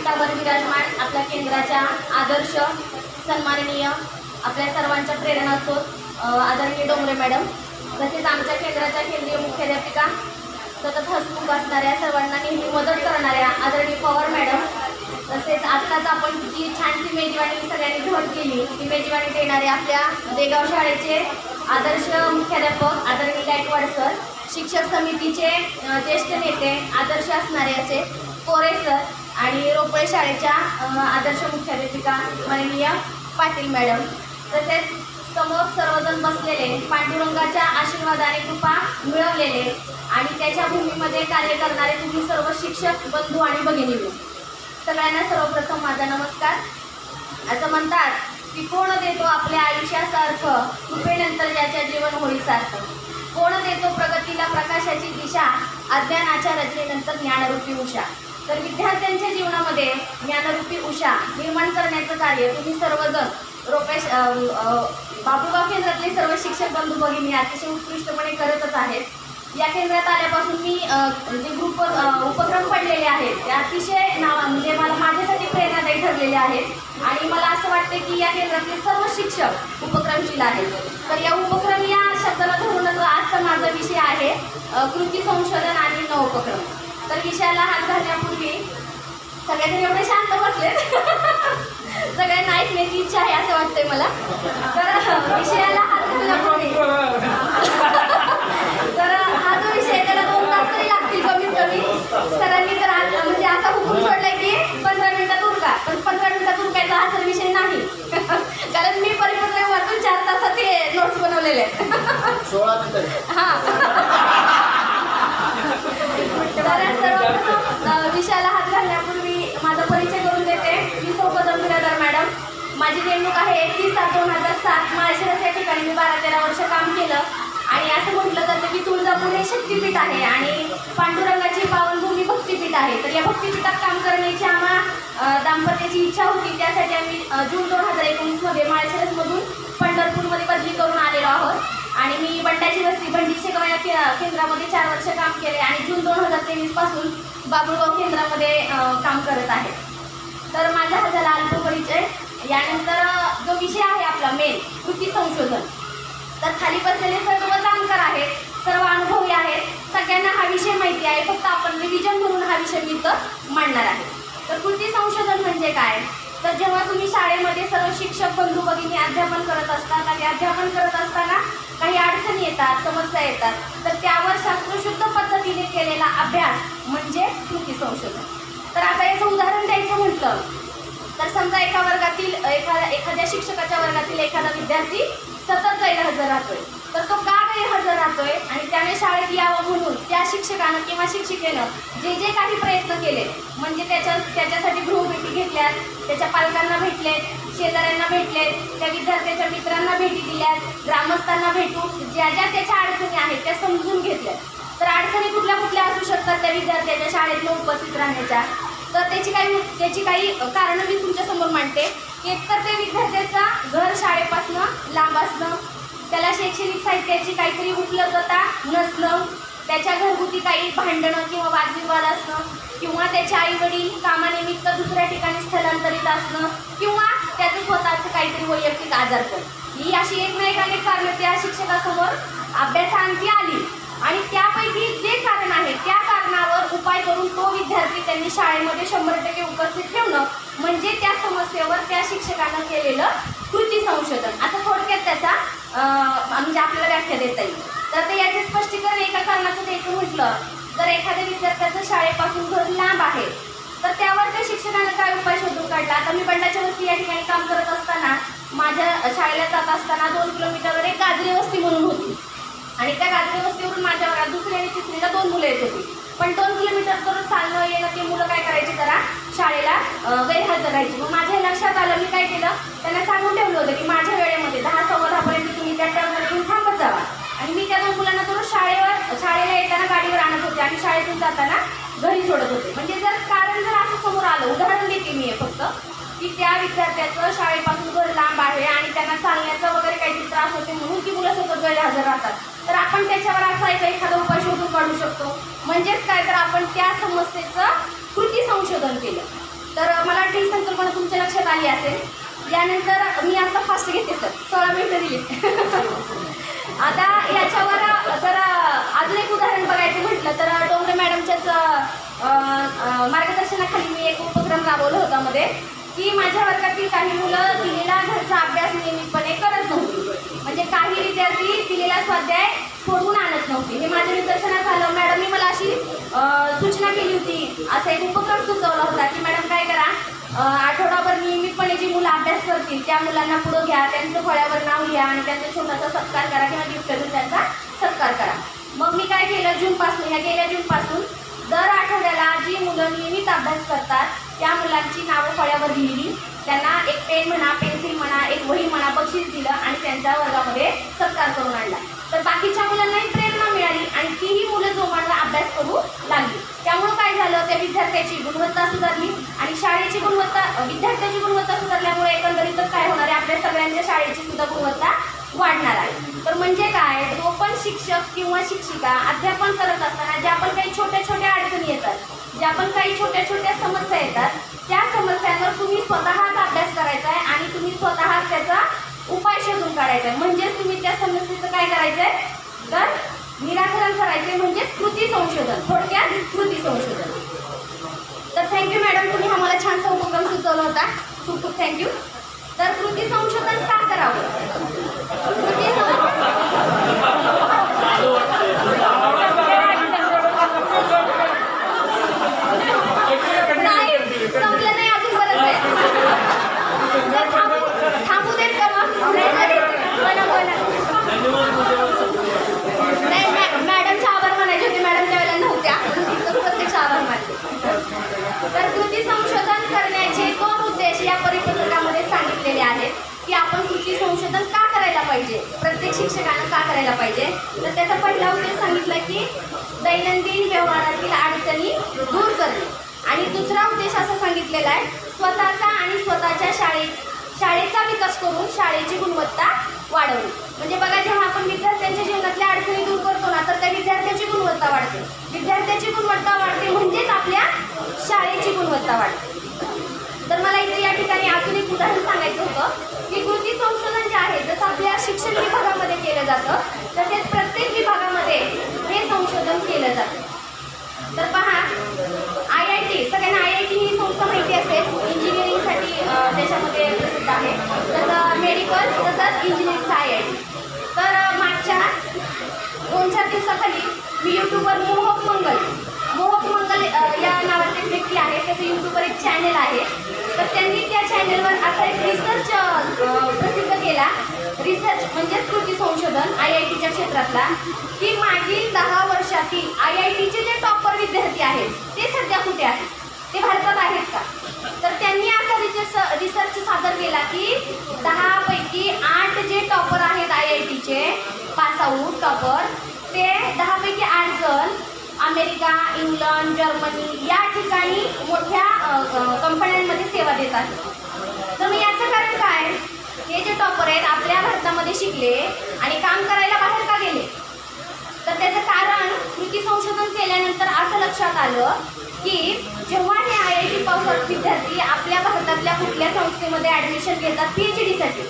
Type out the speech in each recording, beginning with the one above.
व्यासपीठावर विराजमान आपल्या केंद्राच्या आदर्श सन्माननीय आपल्या सर्वांच्या प्रेरणा असतो आदरणीय डोंगरे मॅडम. तसेच आमच्या केंद्राच्या केंद्रीय मुख्याध्यापिका सतत हसमुख असणाऱ्या सर्वांना नेहमी मदत करणाऱ्या आदरणीय पवार मॅडम. तसेच आत्ताच आपण जी छानशी मेजवानी सगळ्यांनी घट केली ती मेजवानी देणारे आपल्या देगाव शाळेचे आदर्श मुख्याध्यापक आदरणीय गायकवाड सर शिक्षक समितीचे ज्येष्ठ नेते आदर्श असणारे असे कोरे सर आणि रोपळे शाळेच्या आदर्श मुख्याध्यापिका माननीय पाटील मॅडम. तसेच समोर सर्वजण बसलेले पांडुरंगाच्या आशीर्वादाने कृपा मिळवलेले आणि त्याच्या भूमीमध्ये कार्य करणारे तुम्ही सर्व शिक्षक बंधू आणि भगिनी. सगळ्यांना सर्वप्रथम माझा नमस्कार. असं म्हणतात की कोण देतो आपल्या आयुष्याचा अर्थ कृपेनंतर ज्याच्या जीवन होई कोण देतो प्रगतीला प्रकाशाची दिशा अज्ञानाच्या रचनेनंतर ज्ञानरूपी उषा. तर विद्यार्थ्यांच्या जीवनामध्ये ज्ञानरूपी उषा निर्माण करण्याचं कार्य तुम्ही सर्वजण रोपेश अ, केंद्रातले सर्व शिक्षक बंधू भगिनी अतिशय उत्कृष्टपणे करतच आहेत. या केंद्रात आल्यापासून मी जे ग्रुप उपक्रम पडलेले आहेत ते अतिशय नावा म्हणजे मला माझ्यासाठी प्रेरणादायी ठरलेले आहेत. आणि मला असं वाटतं की या केंद्रातले सर्व शिक्षक उपक्रमशील आहेत. तर या उपक्रम या शब्दाला धरूनच आजचा माझा विषय आहे कृती संशोधन आणि नवोपक्रम. तर विषयाला हात घालण्यापूर्वी सगळ्यांनी एवढे शांत बसलेत. सगळ्यांना ऐकण्याची इच्छा आहे असं वाटतंय मला. तर विषयाला हात घालण्यापूर्वी तर हा जो विषय आहे त्याला दोन तास तरी लागतील कमीत कमी सरांनी तर म्हणजे असा हुकूम सोडलाय की पंधरा मिनिटात उरका पण पंधरा मिनिटात उरकायचा हा तर विषय नाही. कारण मी परिपत्र वाचून चार तासात हे नोट्स बनवलेले आहेत. सोळा हा. तर सर्वप्रथम विषयाला हात घालण्यापूर्वी माझा परिचय करून देते. मी सोबत बिरादार मॅडम. माझी नेमणूक आहे एकतीस सात दोन हजार सात. माळशिरस या ठिकाणी मी बारा तेरा वर्ष काम केलं. आणि असं म्हटलं जातं की तुळजापूर हे शक्तिपीठ आहे आणि पांडुरंगाची पावनभूमी भक्तिपीठ आहे. तर या भक्तिपीठात काम करण्याची आम्हा दाम्पत्याची इच्छा होती. त्यासाठी आम्ही जून दोन हजार एकोणीसमध्ये माळशिरसमधून पंढरपूरमध्ये बदली करून आलेलो आहोत. आणि मी बंडाची वस्ती बंडी शेगाव के- केंद्रामध्ये चार वर्ष काम केले आणि जून दोन हजार तेवीसपासून बाबुळगाव केंद्रामध्ये काम करत आहे. तर माझा हा झाला अल्प परिचय. यानंतर जो विषय आहे आपला मेन कृती संशोधन. तर खाली बसलेले सर्व जाणकार आहेत सर्व अनुभवी आहेत. सगळ्यांना हा विषय माहिती आहे. फक्त आपण रिव्हिजन म्हणून हा विषय मी तर मांडणार आहे. तर कृती संशोधन म्हणजे काय? तर जेव्हा तुम्ही शाळेमध्ये सर्व शिक्षक बंधू भगिनी अध्यापन करत असतात आणि अध्यापन करत असताना काही अडचणी येतात समस्या येतात तर त्यावर शास्त्रशुद्ध पद्धतीने केलेला अभ्यास म्हणजे कृती संशोधन. तर आता याचं उदाहरण द्यायचं म्हटलं तर समजा एका वर्गातील एखाद्या एखाद्या शिक्षकाच्या वर्गातील एखादा विद्यार्थी सतत गैरहजर राहतोय. तर तो का गैरहजर राहतोय आणि त्याने शाळेत यावं म्हणून त्या शिक्षकानं किंवा शिक्षिकेनं जे जे काही प्रयत्न केले म्हणजे त्याच्या त्याच्यासाठी गृहभेटी घेतल्यात त्याच्या पालकांना भेटलेत शेजाऱ्यांना भेटलेत त्या विद्यार्थ्याच्या मित्रांना भेटी दिल्यात ग्रामस्थांना भेटून ज्या ज्या त्याच्या अडचणी आहेत त्या समजून घेतल्यात. तर अडचणी कुठल्या कुठल्या असू शकतात त्या विद्यार्थ्याच्या शाळेतनं उपस्थित राहण्याच्या? तर त्याची काही त्याची काही कारणं मी तुमच्यासमोर मांडते. की एकतर ते विद्यार्थ्याचा घर शाळेपासनं लांब असणं त्याला शैक्षणिक साहित्याची काहीतरी उपलब्धता नसणं त्याच्या घरगुती काही भांडणं किंवा वादविवाद असणं किंवा त्याचे आईवडील कामानिमित्त दुसऱ्या ठिकाणी स्थलांतरित असणं किंवा त्याचं स्वतःचं काहीतरी वैयक्तिक आजारपण ही अशी एक नाही अनेक कारणं त्या शिक्षकासमोर अभ्यासांती आली. आणि त्यापैकी जे कारण आहे त्या कारणावर उपाय करून तो विद्यार्थी त्यांनी शाळेमध्ये शंभर टक्के उपस्थित ठेवणं म्हणजे त्या समस्येवर त्या शिक्षकानं केलेलं कृती संशोधन. असं थोडक्यात त्याचा म्हणजे आपल्याला व्याख्या देता येईल तर ते याचे स्पष्टीकरण एका कारणाचं द्यायचं म्हटलं जर एखाद्या विद्यार्थ्याचं शाळेपासून घर लांब आहे तर त्यावर त्या शिक्षकानं काय उपाय शोधून काढला? आता मी बंडाच्या वस्ती या ठिकाणी काम करत असताना माझ्या शाळेला जात असताना दोन किलोमीटरवर एक गाजरी वस्ती म्हणून होती. आणि त्या गाजरी वस्तीवरून माझ्या वर्गात दुसरी आणि तिसरीला दोन मुलं येत होती. पण दोन किलोमीटर करून चालणं येणं ती मुलं काय करायची जरा शाळेला गैरहजर राहायची. मग माझ्या लक्षात आलं मी काय केलं त्यांना सांगून ठेवलं होतं की माझ्या वेळेमध्ये दहा सव्वा दहापर्यंत तुम्ही त्या टर्ममध्ये येऊन थांबत जावा आणि मी त्या दोन मुलांना करून शाळेवर शाळेला येताना गाडीवर आणत होते आणि शाळेतून जाताना घरी सोडत होते. म्हणजे जर कारण जर असं समोर आलं उदाहरण देते मी फक्त की त्या विद्यार्थ्याचं शाळेपासून घर लांब आहे आणि त्यांना चालण्याचा वगैरे काहीतरी त्रास होते म्हणून ती मुलं सतत गैरहजर राहतात. तर आपण त्याच्यावर असा एक एखादा उपाय शोधून काढू शकतो. म्हणजेच काय? तर आपण त्या समस्येचं कृती संशोधन केलं. तर मला ही संकल्पना तुमच्या लक्षात आली असेल. यानंतर मी आता फास्ट घेते सर. सोळा मिनिटं दिली. आता याच्यावर जर अजून एक उदाहरण बघायचं म्हटलं तर डोंगरे मॅडमच्याच मार्गदर्शनाखाली मी एक उपक्रम राबवला होता मध्ये की माझ्या वर्गातील काही मुलं दिलेला घरचा अभ्यास नियमितपणे करत नव्हती. म्हणजे काही विद्यार्थी दिलेला स्वाध्याय सोडवून आणत नव्हते. हे माझ्या निदर्शनात आलं मॅडम. अशी सूचना केली होती. असा एक उपक्रम सुचवला होता की मॅडम काय करा? आठवडाभर नियमितपणे जी मुलं अभ्यास करतील त्या मुलांना पुढं घ्या त्यांचं फळ्यावर नाव घ्या आणि त्यांचा छोटासा सत्कार करा किंवा गिफ्ट करून त्यांचा सत्कार करा. मग मी काय केलं? जूनपासून ह्या गेल्या जूनपासून दर आठवड्याला जी मुलं नियमित अभ्यास करतात त्या मुलांची नावं फळ्यावर लिहिली. त्यांना एक पेन म्हणा पेन्सिल म्हणा एक वही म्हणा बक्षीस दिलं आणि त्यांच्या वर्गामध्ये सत्कार करून आणला. तर बाकीच्या मुलांनाही प्रेरणा मिळाली आणि तीही मुलं जोमानं अभ्यास करू लागली. त्यामुळं काय झालं? त्या विद्यार्थ्याची गुणवत्ता सुधारली आणि शाळेची गुणवत्ता विद्यार्थ्याची गुणवत्ता सुधारल्यामुळे एकंदरीतच काय होणार आहे? आपल्या सगळ्यांच्या शाळेची सुद्धा गुणवत्ता वाढणार आहे. तर म्हणजे काय? जो पण शिक्षक किंवा शिक्षिका अध्यापन करत असताना ज्या पण काही छोट्या छोट्या अडचणी येतात ज्या पण काही छोट्या छोट्या समस्या येतात त्या समस्यांवर तुम्ही स्वतःच अभ्यास करायचा आहे आणि तुम्ही स्वतःच त्याचा उपाय शोधून काढायचा आहे म्हणजेच तुम्ही त्या समस्येचं काय करायचं आहे तर निराकरण करायचे म्हणजेच कृती संशोधन. थोडक्यात कृती संशोधन. तर थँक्यू मॅडम तुम्ही आम्हाला छानसा उपक्रम सुचवला होता. खूप खूप थँक्यू तर कृती संशोधन का करावं? कृती संशोधन नाही संपलं नाही अजून बरंच आहे जर थांबू थांबू देत का मग बोला बोला नाही मॅ- मॅडमचे आभार मानायचे होते मॅडम त्यावेळेला नव्हत्या तिथंच प्रत्यक्ष आभार मानले तर कृती संशोधन करण्याचे दोन उद्देश या परिपत्रकामध्ये सांगितलेले आहेत की आपण कृती संशोधन का करायला पाहिजे. प्रत्येक शिक्षकानं का करायला पाहिजे? तर त्याचा पहिला उद्देश सांगितला की दैनंदिन व्यवहारातील अडचणी दूर करणे. आणि दुसरा उद्देश असा सांगितलेला आहे स्वतःचा आणि स्वतःच्या शाळेत शाळेचा विकास करून शाळेची गुणवत्ता वाढवणे. म्हणजे बघा जेव्हा आपण विद्यार्थ्यांच्या जीवनातल्या अडचणी दूर करतो ना तर त्या विद्यार्थ्याची गुणवत्ता वाढते. विद्यार्थ्याची गुणवत्ता वाढते म्हणजेच आपल्या शाळेची गुणवत्ता वाढते. तर मला इथे या ठिकाणी अजून एक उदाहरण सांगायचं होतं की कृती संशोधन जे आहे जसं आपल्या शिक्षण विभागामध्ये केलं जातं. तसेच प्रत्येक विभागामध्ये हे संशोधन केलं जातं. तर पहा आय आय टी सगळ्यांना आय आय टी ही संस्था माहिती असेल. इंजिनिअरिंगसाठी त्याच्यामध्ये देशामध्ये प्रसिद्ध आहे. तसं मेडिकल तसंच इंजिनिअरिंगचं आय आय टी. तर मागच्या दोन चार दिवसाखाली मी यूट्यूबवर मोहक मंगल मोहक मंगल या नावाचे व्यक्ती आहे. त्याचं यूट्यूबवर एक चॅनल आहे. तर त्यांनी त्या चॅनलवर असा एक रिसर्च प्रसिद्ध केला. रिसर्च म्हणजेच कृती संशोधन आय आय टीच्या क्षेत्रातला की मागील दहा वर्षातील आय आय टीचे जे टॉपर विद्यार्थी आहेत ते सध्या कुठे आहेत? ते भारतात आहेत का? तर त्यांनी असा रिसर्च रिसर्च सादर केला की दहापैकी आठ जे टॉपर आहेत आय आय टीचे पासआउट टॉपर ते दहापैकी आठ जण अमेरिका इंग्लंड जर्मनी या ठिकाणी मोठ्या कंपन्यांमध्ये सेवा देत आहेत तर मग याचं कारण काय? हे जे टॉपर आहेत आपल्या भारतामध्ये शिकले आणि काम करायला बाहेर का गेले? तर त्याचं कारण कृती संशोधन केल्यानंतर असं लक्षात आलं की जेव्हा हे आय आय टी पावसात विद्यार्थी आपल्या भारतातल्या कुठल्या संस्थेमध्ये ॲडमिशन घेतात पी एच डीसाठी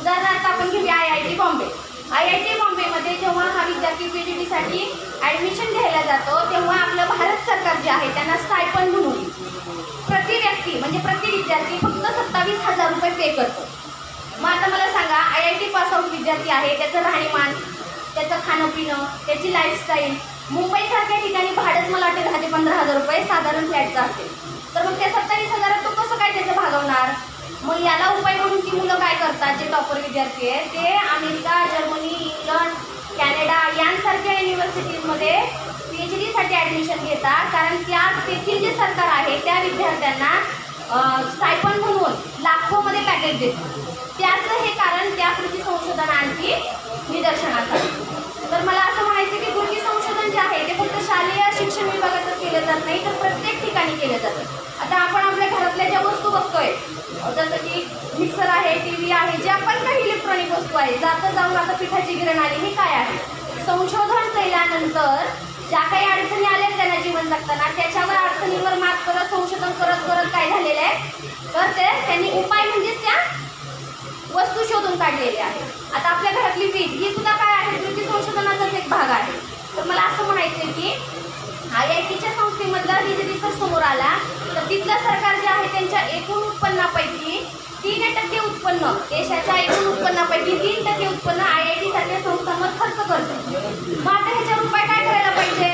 उदाहरणार्थ आपण घेऊया I I T Bombay I I T बॉम्बेमध्ये जेव्हा हा विद्यार्थी पी एच डीसाठी ॲडमिशन घ्यायला जातो तेव्हा आपलं भारत सरकार जे आहे त्यांना स्टायपन म्हणून प्रति व्यक्ती म्हणजे प्रति विद्यार्थी फक्त सत्तावीस हजार रुपये पे करतो. मग आता मला सांगा I I T pass out विद्यार्थी आहे त्याचं राहणीमान त्याचं खाणं पिणं त्याची लाईफस्टाईल मुंबईसारख्या ठिकाणी भाडंच मला वाटते दहा ते पंधरा हजार रुपये साधारण फ्लॅटचं असेल. तर मग त्या सत्तावीस हजारात तो कसं काय त्याचं भागवणार? मग याला उपाय म्हणून ती मुलं काय करतात जे टॉपर विद्यार्थी आहेत? ते अमेरिका जर्मनी इंग्लंड कॅनडा यांसारख्या युनिव्हर्सिटीजमध्ये पी एच डीसाठी ॲडमिशन घेतात. कारण त्या तेथील जे सरकार आहे त्या विद्यार्थ्यांना स्टायपन म्हणून लाखोमध्ये पॅकेज देतात. त्याचं हे कारण त्या कृती संशोधन निदर्शनास आलं तर मला असं म्हणायचं की कृती संशोधन जे आहे ते फक्त शालेय शिक्षण विभागातच केलं जात नाही तर प्रत्येक ठिकाणी केलं जातं. आता आपण आपल्या घरातल्या ज्या वस्तू बघतोय जसं की मिक्सर आहे टी व्ही आहे ज्या पण काही इलेक्ट्रॉनिक वस्तू आहे जाता जाऊन आता पिठाची गिरण आली हे काय आहे? संशोधन केल्यानंतर ज्या काही अडचणी आल्या त्यांना जीवन जगताना त्याच्यावर अडचणीवर मात करत संशोधन करत करत काय झालेलं आहे? तर ते त्यांनी उपाय म्हणजेच त्या वस्तू शोधून काढलेली आहे. आता आपल्या घरातली वीज ही सुद्धा काय आहे? कृती संशोधनाचाच एक भाग आहे. तर मला असं म्हणायचं आहे की आय आय टीच्या संस्थेमधला ही जे रिसर्च समोर आला तर तिथलं सरकार जे आहे त्यांच्या एकूण उत्पन्नापैकी तीन टक्के उत्पन्न देशाच्या एकूण उत्पन्नापैकी तीन टक्के उत्पन्न आय आय टी सारख्या संस्थांवर खर्च करतो. मग आता ह्याच्यावर उपाय काय करायला पाहिजे?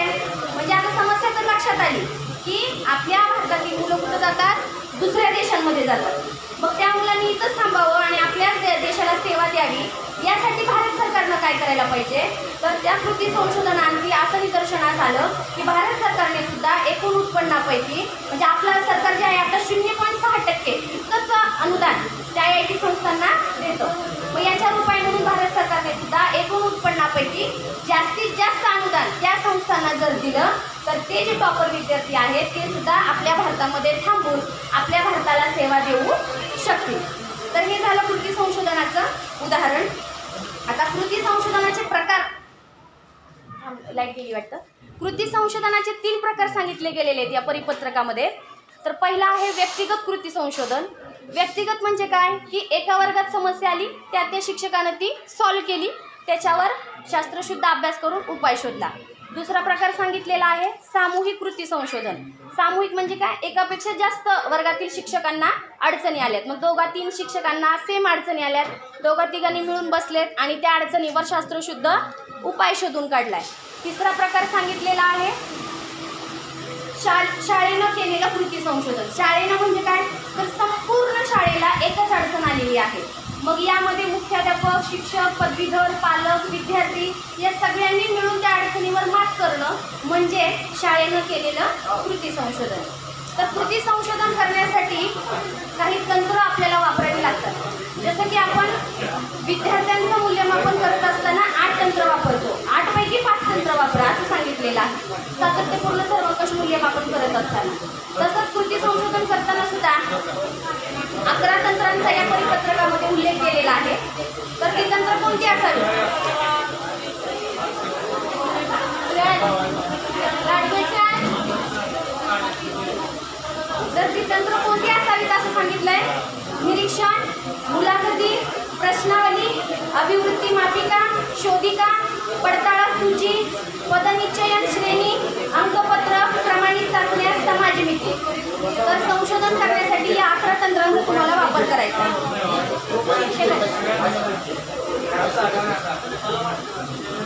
म्हणजे आता समस्या तर लक्षात आली की आपल्या भारतातील मुलं कुठं जातात? दुसऱ्या देशांमध्ये जातात. मग त्या मुलांनी इथंच थांबावं आणि आपल्याच दे- देशाला सेवा द्यावी. यासाठी भारत सरकारनं काय करायला पाहिजे? तर त्या कृती संशोधनांती असं निदर्शनास आलं की भारत सरकारने सुद्धा एकूण उत्पन्नापैकी म्हणजे आपलं सरकार जे आहे आता शून्य पॉईंट सहा टक्के इतकंच अनुदान त्या आय आय टी संस्थांना देतं. मग याच्यावर उपाय म्हणून भारत सरकारने सुद्धा एकूण उत्पन्नापैकी जास्तीत जास्त अनुदान त्या संस्थांना जर दिलं तर ते जे टॉपर विद्यार्थी आहेत ते सुद्धा आपल्या भारतामध्ये थांबून आपल्या भारताला सेवा देऊ शकते. तर हे झालं कृती संशोधनाचं उदाहरण. आता कृती संशोधनाचे प्रकार लाइट गेली वाटतं. कृती संशोधनाचे तीन प्रकार सांगितले गेलेले आहेत या परिपत्रकामध्ये. तर पहिला आहे व्यक्तिगत कृती संशोधन. व्यक्तिगत म्हणजे काय? की एका वर्गात समस्या आली त्या त्या शिक्षकानं ती सॉल्व्ह केली. त्याच्यावर शास्त्रशुद्ध अभ्यास करून उपाय शोधला. दुसरा प्रकार सांगितलेला आहे सामूहिक कृती संशोधन. सामूहिक म्हणजे काय? एकापेक्षा जास्त वर्गातील शिक्षकांना अडचणी आल्यात. मग दोघा तीन शिक्षकांना सेम अडचणी आल्यात. दोघा तिघांनी मिळून बसलेत आणि त्या अडचणीवर शास्त्रशुद्ध उपाय शोधून काढलाय. तिसरा प्रकार सांगितलेला आहे शा शाळेनं केलेलं कृती संशोधन. शाळेनं म्हणजे काय? तर संपूर्ण शाळेला एकच अडचण आलेली आहे. मग यामध्ये मुख्याध्यापक शिक्षक पदवीधर पालक विद्यार्थी या सगळ्यांनी मिळून त्या अडचणीवर मात करणं म्हणजे शाळेनं केलेलं कृती संशोधन. तर कृती संशोधन करण्यासाठी काही तंत्र आपल्याला वापरावी लागतात. जसं की आपण विद्यार्थ्यांचं मूल्यमापन करत असताना आठ तंत्र वापरतो. आठपैकी पाच तंत्र वापरा असं सांगितलेलं आहे. सातत्यपूर्ण सर्वकष मूल्यमापन करत असताना. तसंच कृती संशोधन करताना सुद्धा अकरा तंत्रांचा या परिपत्रकामध्ये उल्लेख केलेला आहे. तर ती तंत्र कोणती असावे तर ती तंत्र कोणती असावीत असं सांगितलंय? निरीक्षण मुलाखती प्रश्नावली अभिवृत्ती मापिका शोधिका पडताळा सूची पदनिश्चयन श्रेणी अंकपत्र प्रमाणित चाचण्या समाजमिती तर संशोधन करण्यासाठी या अकरा तंत्रांचा तुम्हाला वापर करायचा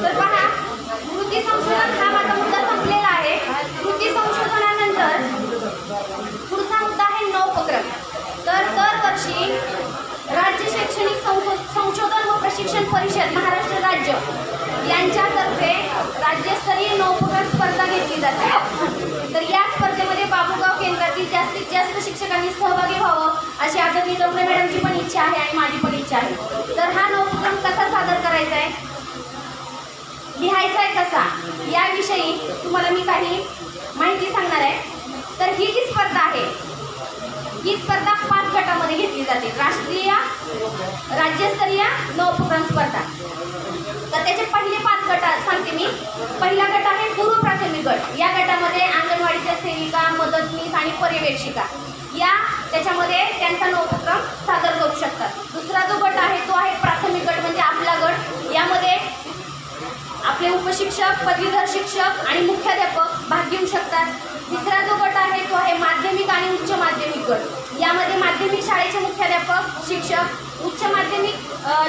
तर पहा कृती संशोधन हा माझा मुद्दा संपलेला आहे. कृती संशोधनानंतर पुढचा मुद्दा आहे नवोपक्रम. तर दरवर्षी राज्य शैक्षणिक संशो संशोधन व प्रशिक्षण परिषद महाराष्ट्र राज्य यांच्यातर्फे राज्यस्तरीय नवोपक्रम स्पर्धा घेतली जाते. तर या स्पर्धेत बाबूगाव जास्तीत जास्त शिक्षकांनी सहभागी व्हावं अशी आदरणीय डोंगरे मॅडमची पण इच्छा आहे आणि माझी पण इच्छा आहे. तर हा नवोपक्रम कसा सादर करायचा आहे लिहायचा आहे कसा? याविषयी तुम्हाला मी काही माहिती सांगणार आहे. तर ही जी स्पर्धा आहे ही स्पर्धा पाच गटामध्ये घेतली जाते. राष्ट्रीय राज्यस्तरीय नवोपक्रम स्पर्धा. तर त्याचे पहिले पाच गट सांगते मी. पहिला गट आहे पूर्व प्राथमिक गट. या गटामध्ये अंगणवाडीच्या सेविका मदतनीस आणि पर्यवेक्षिका. या त्याच्यामध्ये त्यांचा नवोपक्रम सादर करू शकतात. दुसरा जो गट आहे तो आहे प्राथमिक गट म्हणजे आपला गट. यामध्ये आपले उपशिक्षक पदवीधर शिक्षक आणि मुख्याध्यापक भाग घेऊ शकतात. तिसरा जो गट आहे तो आहे माध्यमिक आणि उच्च माध्यमिक गट. यामध्ये माध्यमिक शाळेचे मुख्याध्यापक शिक्षक उच्च माध्यमिक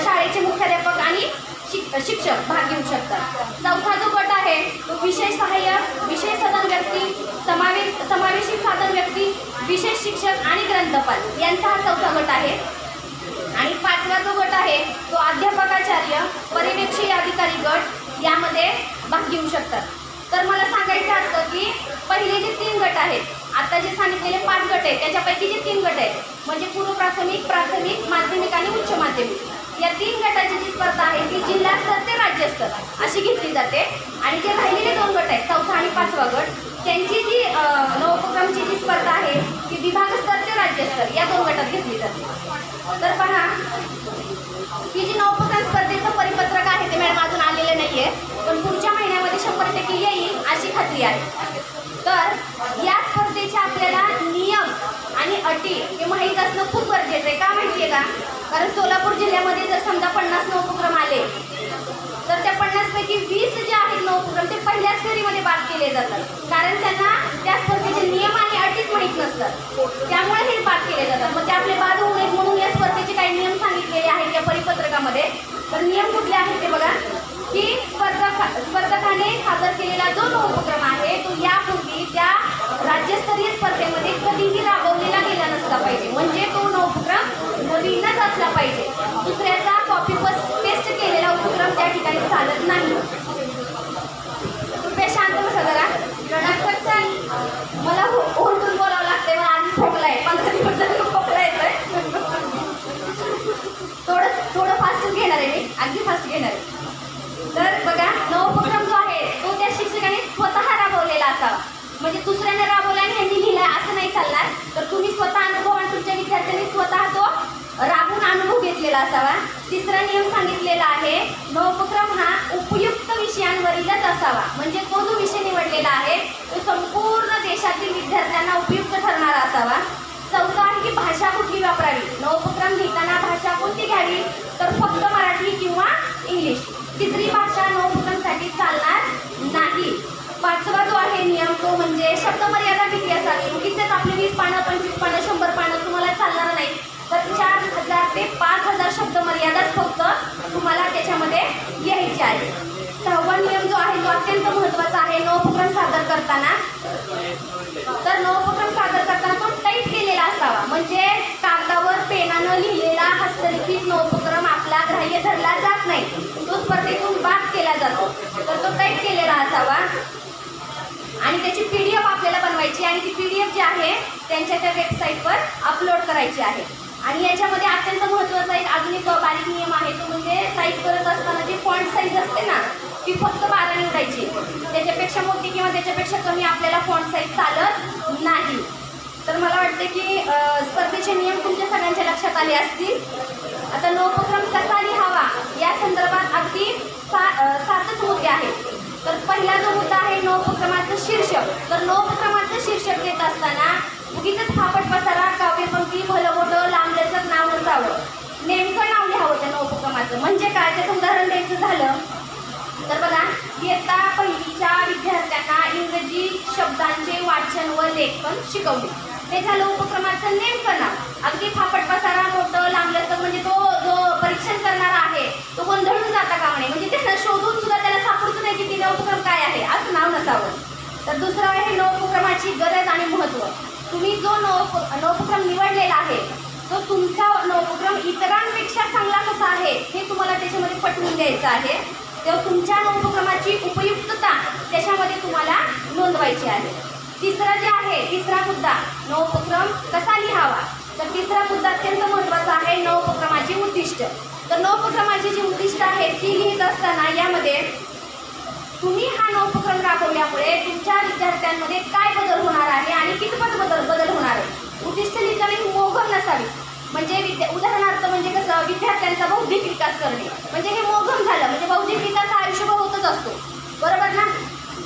शाळेचे मुख्याध्यापक आणि शिक शिक्षक भाग घेऊ शकतात. चौथा जो गट आहे तो विशेष सहाय्यक विशेष सदन व्यक्ती समावे समावेशित साधन व्यक्ती विशेष शिक्षक आणि ग्रंथपाल यांचा हा चौथा गट आहे. आणि पाचवा जो गट आहे तो अध्यापकाचार्य परिवेक्षीय अधिकारी गट यामध्ये भाग घेऊ शकतात. तर मला सांगायचं असतं की पहिले जे तीन गट आहेत आता जे सांगितलेले पाच गट आहेत त्याच्यापैकी जे तीन गट आहेत म्हणजे पूर्व प्राथमिक प्राथमिक माध्यमिक आणि उच्च माध्यमिक या तीन गटाची जी स्पर्धा आहे ती जिल्हास्तर ते राज्यस्तर अशी घेतली जाते. आणि जे राहिलेले दोन गट आहेत चौथा आणि पाचवा गट त्यांची जी नवोपक्रमची जी स्पर्धा आहे ती विभागस्तर ते राज्यस्तर या दोन गटात घेतली जाते. तर पहा ही जी नवोपक्रम स्पर्धेचं परिपत्रक आहे ते मॅडम अजून आलेले नाही आहे पण पुढच्या महिन्यामध्ये शंभर टक्के येईल अशी खात्री आहे. तर या स्पर्धेची आपल्याला आणि अटी असणं खूप गरजेचं आहे. का माहिती आहे का? कारण सोलापूर जिल्ह्यामध्ये जर समजा पन्नास नऊ उपक्रम आले तर त्या पन्नासपैकी वीस जे आहेत नवउपक्रम ते पहिल्याच फेरीमध्ये बाद केले जातात. कारण त्यांना त्या स्पर्धेचे नियम आणि अटीच माहीत नसतात. त्यामुळे हे बाद केले जातात. मग ते आपले बाद होऊ नयेत म्हणून या स्पर्धेचे काही नियम सांगितलेले आहेत या परिपत्रकामध्ये. तर नियम कुठले आहेत ते बघा. की स्पर्धक स्पर्धकाने सादर केलेला जो उपक्रम आहे तो यापूर्वी त्या राज्यस्तरीय स्पर्धेमध्ये कधीही राबवलेला गेला नसला पाहिजे. म्हणजे तो उपक्रम नवीनच असला पाहिजे. दुसऱ्याचा कॉपी टेस्ट केलेला उपक्रम त्या ठिकाणी चालत नाही. कृपया शांत बसा जरा. रडाखट मला हो-, ओरडून बोलावं लागते मला आधी खोकला आहे पंधरा दिवस झाले खोकला येतोय. थोडं थोडं फास्ट घेणार आहे मी. अगदी फास्ट घेणार आहे. तर बघा नवोपक्रम जो आहे तो त्या शिक्षकाने स्वतः राबवलेला असावा म्हणजे दुसऱ्याने राबवला आणि ह्यांनी लिहिला असं नाही चालणार. तर तुम्ही स्वतः अनुभव आणि तुमच्या विद्यार्थ्यांनी स्वतः तो राबून अनुभव घेतलेला असावा. तिसरा नियम सांगितलेला आहे नवोपक्रम हा उपयुक्त विषयांवरीलच असावा. म्हणजे तो जो विषय निवडलेला आहे तो संपूर्ण देशातील विद्यार्थ्यांना उपयुक्त ठरणारा असावा. चौथा आहे की भाषा कुठली वापरावी? नवोपक्रम लिहिताना भाषा कोणती घ्यावी? तर फक्त मराठी किंवा इंग्लिश. तिसरी भाषा नवोपक्रमसाठी चालणार नाही. पाचवा जो आहे नियम तो म्हणजे शब्दमर्यादा किती असावी? उगीचच आपले वीस पानं पंचवीस पानं शंभर पानं तुम्हाला चालणार नाही तर चार हजार ते पाच हजार शब्दमर्यादाच फक्त तुम्हाला त्याच्यामध्ये लिहायची आहे सहावा नियम जो आहे तो अत्यंत महत्त्वाचा आहे. नवोपक्रम सादर करताना तर नवोपक्रम सादर करताना तो टाईप केलेला असावा म्हणजे कागदावर पेनानं लिहिलेला हस्तलिखित नवोपक्रम आपला ग्राह्य धरला जात नाही तो स्पर्धेतून बाद केला जातो. तर तो टाईप केलेला असावा. आणि त्याची पी डी एफ आपल्याला बनवायची आणि ती पी डी एफ जी आहे त्यांच्या त्या वेबसाईटवर अपलोड करायची आहे. आणि याच्यामध्ये अत्यंत महत्त्वाचा एक अजून एक बारीक नियम आहे. तो म्हणजे टाईप करत असताना जी फॉन्ट साईज असते ना ती फक्त बारा निवडायची त्याच्यापेक्षा मोठी किंवा त्याच्यापेक्षा कमी आपल्याला फॉन्ट साईज चालत नाही. तर मला वाटते की स्पर्धेचे नियम तुमच्या सगळ्यांच्या लक्षात आले असतील. आता नवोपक्रम कसा लिहावा या संदर्भात अगदी सा सातच मुद्दे आहेत. तर पहिला जो मुद्दा आहे नवोपक्रमाचं शीर्षक. तर नवोपक्रमाचं शीर्षक देत असताना उगीच फापट पसारा काव्यपंक्ती भलं मोठं लांबल्याचं नाव नसावं. नेमकं नाव लिहावं त्या नवोपक्रमाचं म्हणजे काय? त्याचं उदाहरण द्यायचं झालं. तर बघा इयत्ता पहिलीच्या विद्यार्थ्यांना इंग्रजी शब्दांचे वाचन व लेखन शिकवले. हे झालं उपक्रमाचं नेमकं नाव. अगदी फापट पसारा मोठं तर म्हणजे तो जो परीक्षण करणारा आहे तो गोंधळून जाता का म्हणे म्हणजे त्याला शोधून सुद्धा त्याला सापडत नाही की ती उपक्रम काय आहे असं नाव नसावं. तर दुसरं आहे नवोपक्रमाची गरज आणि महत्त्व तुम्ही जो नव नवोपक्रम निवडलेला आहे तो तुमचा नवोपक्रम इतरांपेक्षा चांगला कसा आहे हे तुम्हाला त्याच्यामध्ये पटवून द्यायचं आहे. तेव्हा तुमच्या नवोपक्रमाची उपयुक्तता त्याच्यामध्ये तुम्हाला नोंदवायची आहे. तिसरं जे आहे तिसरा मुद्दा नवोपक्रम कसा लिहावा? तर तिसरा मुद्दा अत्यंत महत्त्वाचा आहे नवोपक्रमाची उद्दिष्ट. तर नवोपक्रमाची जी उद्दिष्ट आहेत ती लिहित असताना यामध्ये तुम्ही हा नवोपक्रम राबवल्यामुळे तुमच्या विद्यार्थ्यांमध्ये काय बदल होणार आहे आणि कितपत बदल बदल होणार आहे? उद्दिष्ट लिहिताना ही मोघम नसावी. म्हणजे विद्या उदाहरणार्थ म्हणजे कसं विद्यार्थ्यांचा बौद्धिक विकास करणे. म्हणजे हे मोघम झालं म्हणजे बौद्धिक विकास हा आयुष्यभर होतच असतो. बरोबर ना?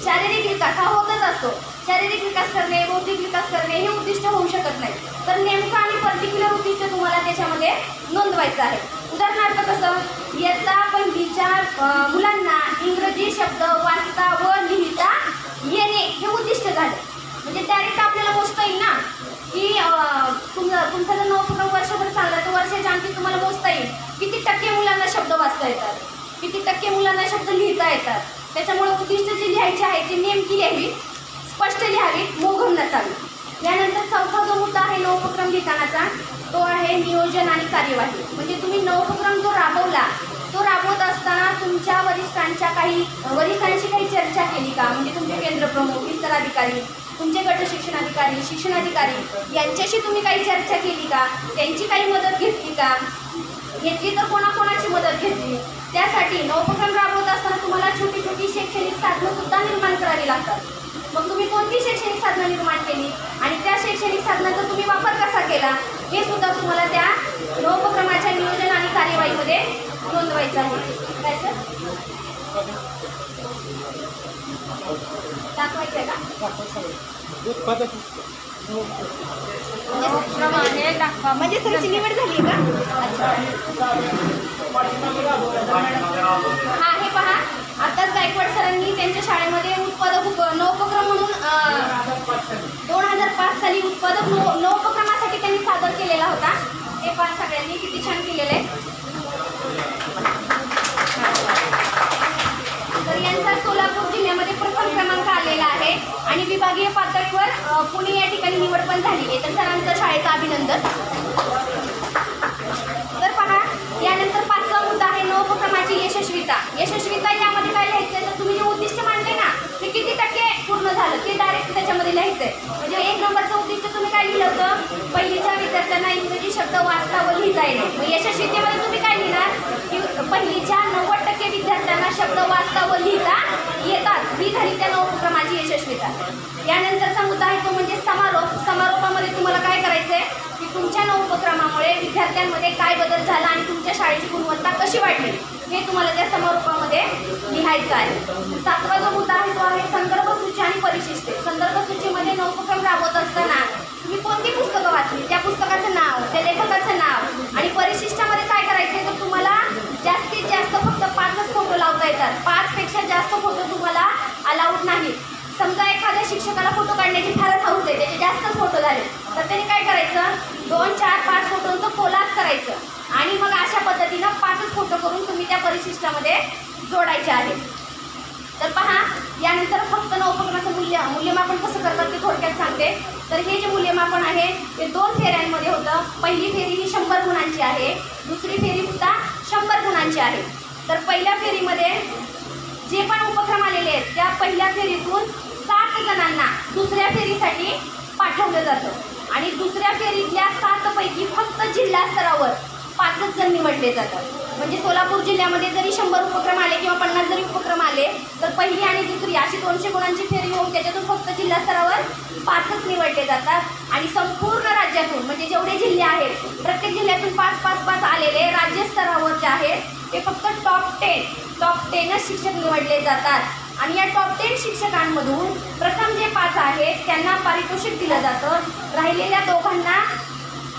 शारीरिक विकास हा होतच असतो. शारीरिक विकास करणे बौद्धिक विकास करणे हे उद्दिष्ट होऊ शकत नाही. तर नेमकं आणि पर्टिक्युलर उद्दिष्ट तुम्हाला त्याच्यामध्ये नोंदवायचं आहे. उदाहरणार्थ कसं इयत्ता पहिलीच्या विचार मुलांना इंग्रजी शब्द वाचता व लिहिता येणे हे उद्दिष्ट झालं. म्हणजे डायरेक्ट आपल्याला मोजता येईल ना? की अं, तुमचा तुमचा जर नवोपक्रम वर्षभर चालला तर वर्षाच्या आणखी तुम्हाला मोजता येईल. किती टक्के मुलांना शब्द वाचता येतात? किती टक्के मुलांना शब्द लिहिता येतात? त्याच्यामुळं उद्दिष्ट जी लिहायची आहे ती नेमकी लिहावी स्पष्ट लिहावी मोघम नसावी यानंतर चौथा जो मुद्दा आहे नवोपक्रम लिखाणाचा तो आहे नियोजन आणि कार्यवाही. म्हणजे तुम्ही नवोपक्रम जो राबवला तो राबवत असताना तुमच्या वरिष्ठांच्या काही वरिष्ठांशी काही चर्चा केली का? म्हणजे तुमचे केंद्रप्रमुख विस्तार अधिकारी तुमचे गट शिक्षणाधिकारी शिक्षणाधिकारी यांच्याशी तुम्ही काही चर्चा केली का? त्यांची काही मदत घेतली का? घेतली तर कोणाकोणाची मदत घेतली? त्यासाठी नवोपक्रम राबवत असताना तुम्हाला छोटी छोटी शैक्षणिक साधनं सुद्धा निर्माण करावी लागतात. मग तुम्ही कोणती शैक्षणिक साधनं निर्माण केली? आणि त्या शैक्षणिक साधनाचा तुम्ही वापर कसा केला? हे सुद्धा तुम्हाला त्या नवोपक्रमाच्या नियोजन आणि कार्यवाहीमध्ये नोंदवायचं आहे. काय सर? म्हणजे सरची निवड झाली का? हा हे पहा. आताच गायकवाड सरांनी त्यांच्या शाळेमध्ये उत्पादक नवोपक्रम म्हणून दोन हजार पाच साली उत्पादक नव नवोपक्रमासाठी त्यांनी सादर केलेला होता. हे पहा सगळ्यांनी किती छान केलेलं आहे तर यांचा सोलापूर जिल्ह्यामध्ये प्रथम क्रमांक आलेला आहे. आणि विभागीय पातळीवर पुणे या ठिकाणी निवड पण झाली आहे. तर सरांचा शाळेचं अभिनंदन तर पहा यानंतर पाचवा मुद्दा आहे नवोपक्रमाची यशस्वीता यशस्वीता यामध्ये काय लिहायचं तर तुम्ही जे उद्दिष्ट मांडले ना ते किती टक्के पूर्ण झालं त्याच्यामध्ये लिहायचं त्याच्यामध्ये लिहायचंय. म्हणजे एक नंबरचं उद्दिष्ट तुम्ही काय लिहिलं होतं? पहिलीच्या विद्यार्थ्यांना इंग्रजी शब्द वाचता व लिहिता येणे मग यशस्वीतेमध्ये तुम्ही काय लिहिणार? की पहिलीच्या नव्वद टक्के विद्यार्थ्यांना शब्द वाचता व लिहिता येतात. ही झाली त्या नवोपक्रमाची यशस्वीता यानंतरचा मुद्दा आहे तो म्हणजे समारोप. समारोपामध्ये तुम्हाला काय करायचंय? की तुमच्या नवोपक्रमामुळे विद्यार्थ्यांमध्ये काय बदल झाला आणि तुमच्या शाळेची गुणवत्ता कशी वाढली? हे तुम्हाला त्या समारोपामध्ये लिहायचं आहे. सातवा जो मुद्दा आहे तो आहे संदर्भ सूची आणि परिशिष्टे. संदर्भ सूचीमध्ये नवोपक्रम राबवत असताना तुम्ही कोणती पुस्तकं वाचली? त्या पुस्तकाचं नाव त्या लेखकाचं नाव आणि परिशिष्टामध्ये काय करायचं तर तुम्हाला जास्तीत जास्त फक्त पाचच फोटो लावता येतात. पाचपेक्षा जास्त फोटो तुम्हाला अलाउड नाहीत समजा एखाद्या शिक्षकाला फोटो काढण्याची फारच हौस आहे त्याचे जास्तच फोटो झाले. तर त्याने काय करायचं? दोन चार पाच फोटोंचं कोलाज करायचं आणि मग अशा पद्धतीनं पाचच फोटो करून तुम्ही त्या परिशिष्टामध्ये जोडायचे आहे. तर पहा यानंतर फक्त नवोपक्रमाचं मूल्य. मूल्यमापन कसं करतात ते थोडक्यात सांगते. तर हे जे मूल्यमापन आहे ते दोन फेऱ्यांमध्ये होतं. पहिली फेरी ही शंभर गुणांची आहे. दुसरी फेरी सुद्धा शंभर गुणांची आहे. तर पहिल्या फेरीमध्ये जे पण उपक्रम आलेले आहेत त्या पहिल्या फेरीतून सात जणांना दुसऱ्या फेरीसाठी पाठवलं जातं. आणि दुसऱ्या फेरीतल्या सातपैकी फक्त जिल्हा स्तरावर पाचच जण निवडले जातात. म्हणजे सोलापूर जिल्ह्यामध्ये जरी शंभर उपक्रम आले किंवा पन्नास जरी उपक्रम आले तर पहिली आणि दुसरी अशी दोनशे गुणांची फेरी होऊन त्याच्यातून फक्त जिल्हा स्तरावर पाचच निवडले जातात. आणि संपूर्ण राज्यातून म्हणजे जेवढे जिल्हे आहेत प्रत्येक जिल्ह्यातून पाच पाच पाच आलेले राज्य स्तरावर जे आहेत. ते फक्त टॉप टेन टॉप टेनच शिक्षक निवडले जातात. आणि या टॉप टेन शिक्षकांमधून प्रथम जे पाच आहेत त्यांना पारितोषिक दिलं जातं. राहिलेल्या दोघांना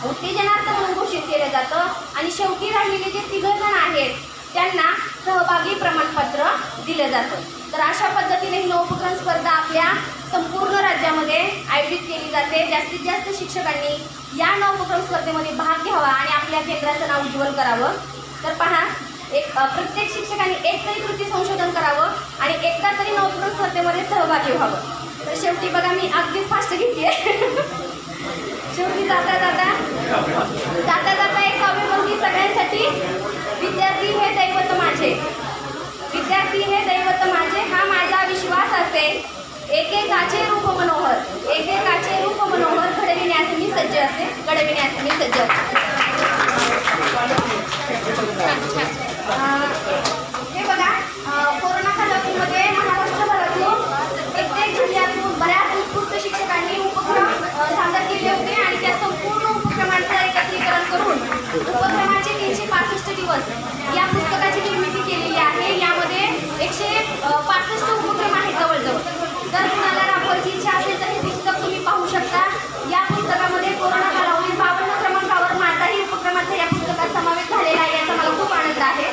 उत्तेजनार्थ म्हणून घोषित केलं जातं. आणि शेवटी राहिलेले जे तिघं जण आहेत त्यांना सहभागी प्रमाणपत्र दिलं जातं. तर अशा पद्धतीने ही नवोपक्रम स्पर्धा आपल्या संपूर्ण राज्यामध्ये आयोजित केली जाते. जास्तीत जास्त शिक्षकांनी या नवोपक्रम स्पर्धेमध्ये भाग घ्यावा आणि आपल्या केंद्राचं नाव उज्ज्वल करावं. तर पहा एक प्रत्येक शिक्षकांनी एक तरी कृती संशोधन करावं आणि एकदा तरी नवोपक्रम स्पर्धेमध्ये सहभागी व्हावं. तर शेवटी बघा मी अगदीच फास्ट घेते शेवटी जाता जाता जाता जाता एक कविपंक्ती सगळ्यांसाठी. विद्यार्थी हे दैवत माझे. विद्यार्थी हे दैवत माझे. हा माझा विश्वास असे एकेकाचे रूप मनोहर. एकेकाचे रूप मनोहर घडविण्यास मी सज्ज असे घडविण्यास मी सज्ज असे हे बघा कोरोना कालावधीमध्ये महाराष्ट्रभरातून प्रत्येक जिल्ह्यातून बऱ्याच उत्कृष्ट शिक्षकांनी उपक्रम अं, सादर केले होते आणि त्या संपूर्ण उपक्रमांचं एकत्रीकरण उपग्रहाचे उपक्रमाचे तीनशे पासष्ट दिवस या पुस्तकाची निर्मिती केलेली आहे. यामध्ये एकशे पासष्ट उपक्रम आहेत जवळजवळ. जर तुम्हाला राबवायची इच्छा असेल तर हे पुस्तक तुम्ही पाहू शकता. या पुस्तकामध्ये कोरोना कालावधीत बावन्न क्रमांकावर माझाही उपक्रमाचा या पुस्तकात समावेश झालेला आहे याचा मला खूप आनंद आहे.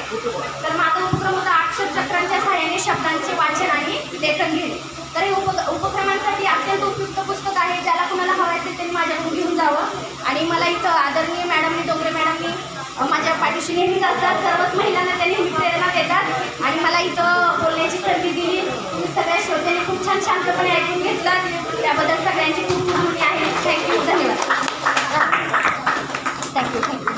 तर माझा उपक्रम होता अक्षर चक्रांच्या सहाय्याने शब्दांचे वाचन आणि लेखन घेणे. तर हे उप उपक्रमांसाठी अत्यंत उपयुक्त पुस्तक आहे ज्याला कुणाला हवं असेल त्यांनी माझ्याकडून घेऊन जावं. आणि मला इथं आदरणीय मॅडमनी डोंगरे मॅडमनी माझ्या पाठीशी नेहमीच असतात. सर्वच महिलांना त्यांनी नेहमी प्रेरणा देतात. आणि मला इथं बोलण्याची संधी दिली. तुम्ही सगळ्या श्रोत्यांनी खूप छान शांतपणे ऐकून घेतलं. त्याबद्दल सगळ्यांची खूप माहिती आहे. थँक्यू धन्यवाद. Thank you thank you